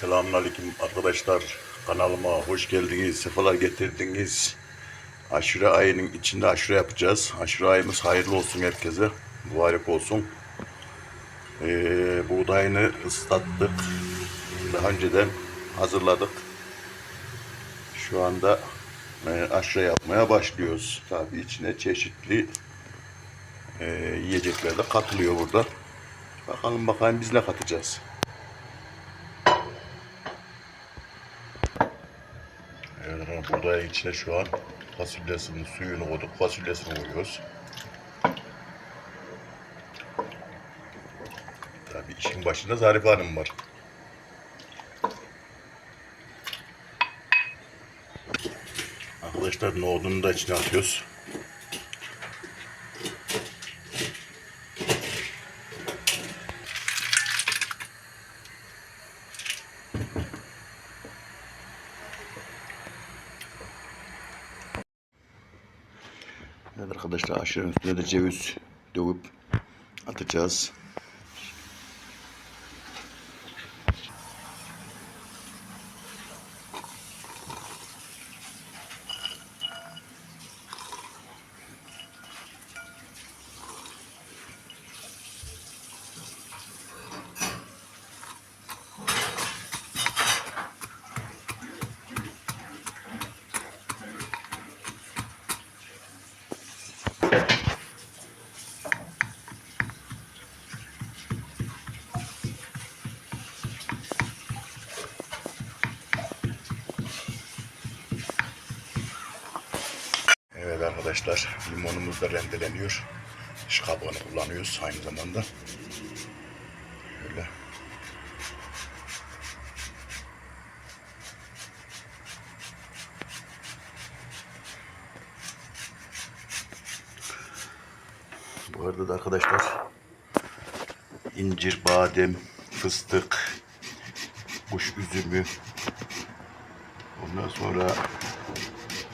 Selamünaleyküm arkadaşlar. Kanalıma hoş geldiniz. Sefalar getirdiniz. Aşure ayının içinde aşure yapacağız. Aşure ayımız hayırlı olsun herkese. Mübarek olsun. Ee, buğdayını ıslattık. Daha önceden hazırladık. Şu anda e, aşure yapmaya başlıyoruz. Tabii içine çeşitli e, yiyecekler de katılıyor burada. Bakalım bakalım biz ne katacağız. Evet, ama buğdayın içine şu an fasulyesinin suyunu koyduk. Fasulyesini koyuyoruz. Tabii işin başında Zarife Hanım var. Arkadaşlar nohudunu da içine atıyoruz. Evet arkadaşlar aşırı üstüne de ceviz dövüp atacağız. Evet arkadaşlar limonumuz da rendeleniyor. Dış kabuğunu kullanıyoruz aynı zamanda. Şöyle. Bu arada da arkadaşlar incir, badem, fıstık, kuş üzümü ondan sonra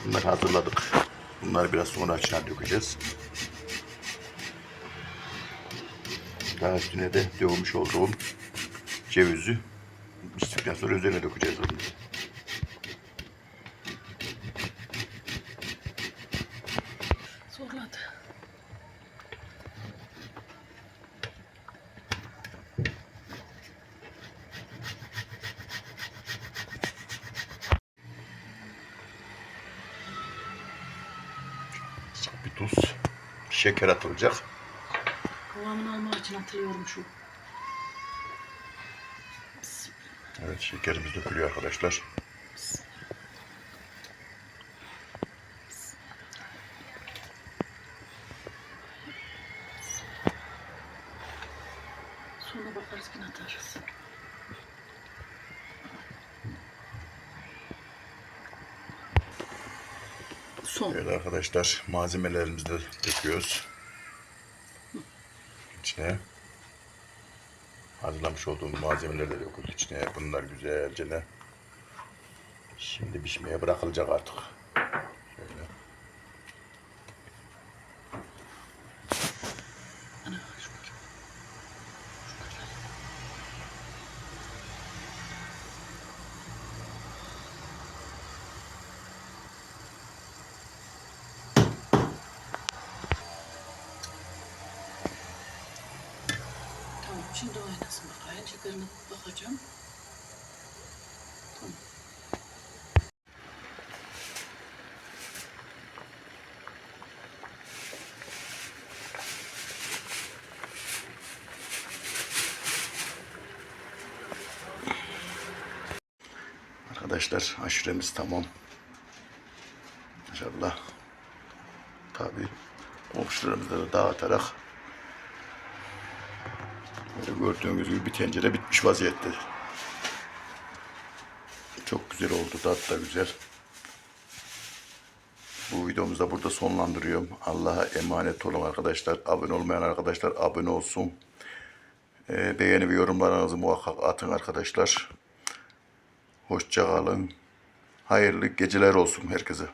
bunları hazırladık. Bunları biraz sonra açına dökeceğiz. Daha üstüne de dövmüş olduğum cevizi sonra üzerine dökeceğiz onu. Tuz, şeker atılacak. Kıvamını almak için atıyorum şu. Evet şekerimiz dökülüyor arkadaşlar. Sonra bakarız yine atarız. Son. Evet arkadaşlar malzemelerimizi de döküyoruz. İçine hazırlamış olduğum malzemeler de döküldü içine. Bunlar güzelce ne? Şimdi pişmeye bırakılacak artık. Şöyle. Ana şu bak. Şu kadar. Tamam şimdi oynasın bakayım. Şekerine bakacağım. Tamam. Arkadaşlar aşuremiz tamam. İnşallah. Tabi komşularımıza da dağıtarak gördüğünüz gibi bir tencere bitmiş vaziyette. Çok güzel oldu. Tat da güzel. Bu videomuzu da burada sonlandırıyorum. Allah'a emanet olun arkadaşlar. Abone olmayan arkadaşlar abone olsun. Ee, beğeni ve yorumlarınızı muhakkak atın arkadaşlar. Hoşça kalın. Hayırlı geceler olsun herkese.